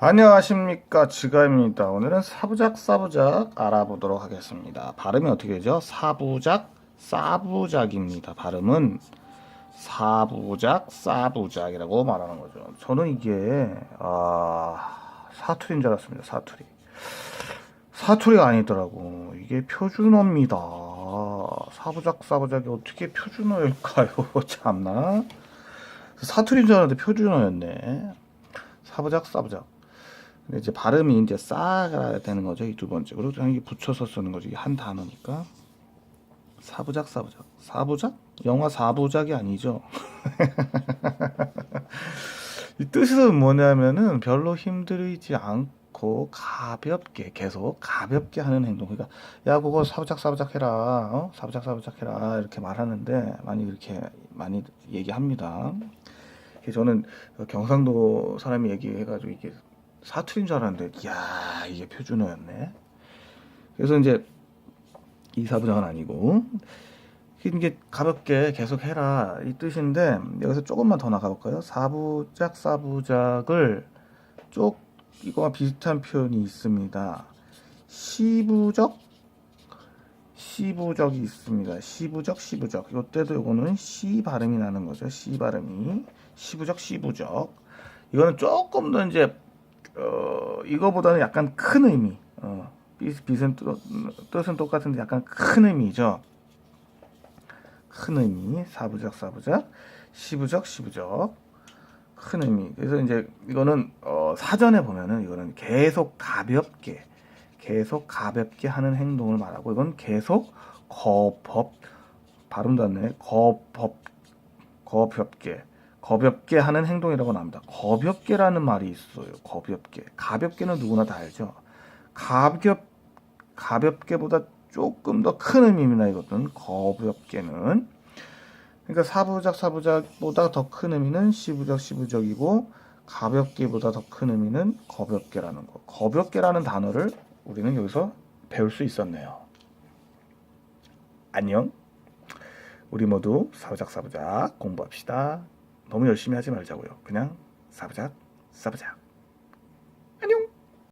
안녕하십니까 지가입니다. 오늘은 사부작 사부작 알아보도록 하겠습니다. 발음이 어떻게 되죠? 사부작 사부작입니다. 발음은 사부작 사부작이라고 말하는 거죠. 저는 이게 아 사투리인 줄 알았습니다. 사투리. 사투리가 아니더라고. 이게 표준어입니다. 사부작 사부작이 어떻게 표준어일까요? 참나. 사투리인 줄 알았는데 표준어였네. 사부작 사부작. 근데 이제 발음이 이제 싸가 되는 거죠. 이 두 번째. 그리고 이게 붙여서 쓰는 거죠. 한 단어니까. 사부작 사부작. 사부작? 영화 사부작이 아니죠. 이 뜻은 뭐냐면은 별로 힘들이지 않고 가볍게 계속 가볍게 하는 행동. 그러니까 야 그거 사부작 사부작 해라. 어? 사부작 사부작 해라. 이렇게 말하는데 많이 이렇게 많이 얘기합니다. 저는 경상도 사람이 얘기해가지고 이게 사투리인 줄 알았는데 야 이게 표준어였네. 그래서 이제 이 사부작은 아니고 이게 가볍게 계속 해라 이 뜻인데 여기서 조금만 더 나가볼까요? 사부작 사부작을 쪽 이거와 비슷한 표현이 있습니다. 시부적 시부적이 있습니다. 시부적 시부적 이때도 이거는 시 발음이 나는 거죠. 시 발음이 시부적 시부적 이거는 조금 더 이제 어, 이거보다는 약간 큰 의미. 어, 빛, 뜻, 뜻은 똑같은데 약간 큰 의미죠. 큰 의미. 사부작, 사부작. 시부적, 시부적. 큰 의미. 그래서 이제 이거는 어, 사전에 보면은 이거는 계속 가볍게, 계속 가볍게 하는 행동을 말하고 이건 계속 거법 발음도 안 내. 거법 거볍게 거볍게 하는 행동이라고 나옵니다. 거볍게라는 말이 있어요. 거볍게. 가볍게는 누구나 다 알죠. 가볍 가볍게보다 조금 더 큰 의미입니다. 이것은 거볍게는. 그러니까 사부작 사부작보다 더 큰 의미는 시부적 시부적이고 가볍게보다 더 큰 의미는 거볍게라는 거. 거볍게라는 단어를 우리는 여기서 배울 수 있었네요. 안녕. 우리 모두 사부작 사부작 공부합시다. 너무 열심히 하지 말자고요. 그냥 사부작 사부작.